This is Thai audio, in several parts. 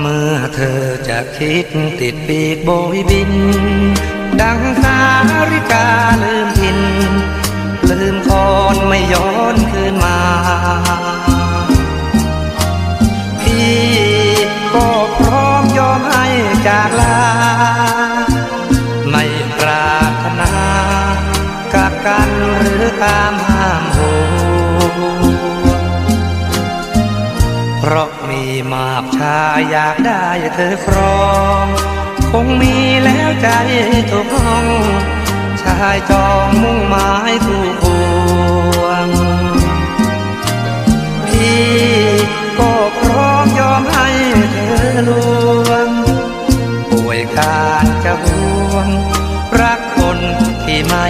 เมื่อเธอจะคิดติดปีกโบยบิน ดังสาริกาลืมอิน ลืมคอนไม่ย้อนคืนมา พี่ก็พร้อมยอมให้จากลา ไม่ปรารถนากักกันหรือตามห้ามโหเพราะมีมา กชาอยากได้เธอครอง คงมีแล้วใจทุกห้องชายจองมุ่งหมายคู่ควงพี่ก็พร้อมยอมให้เธอลวงป่วยการจะห่วงรักคนที่ไม่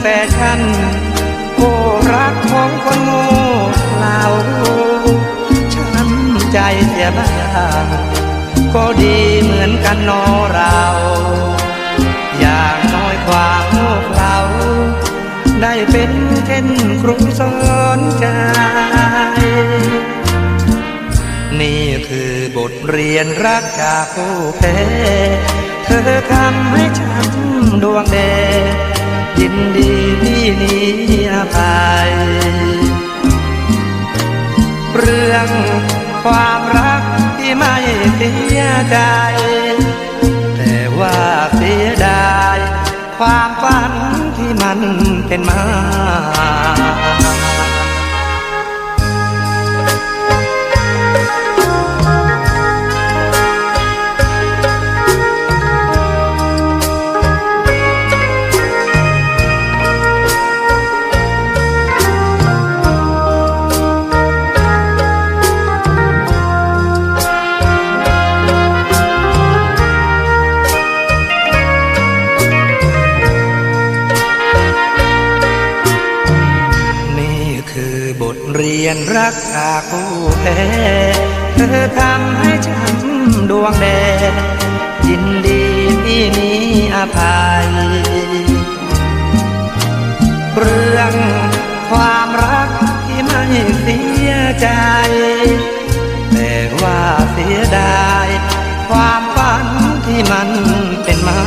แฟชั่นโอ้รักของคนโง่เราช้ำใจเสียบ้างก็ดีเหมือนกันนอเรา อย่างน้อยความโง่เรา ได้เป็นเช่นครูสอนใจ นี่คือบทเรียนรักจากผู้แพ้เธอทำให้ฉันดวงแด ยินดีที่นี้อภัยเรื่องความรักที่ไม่เสียใจ แต่ว่าเสียดาย ความฝันที่มันเป็นมา เรียนรักจากผู้แพ้เธอทำให้ฉันดวงแดงยินดีที่นี้อภัย เรื่องความรักที่ไม่เสียใจ แต่ว่าเสียดาย ความฝันที่มันเป็นมา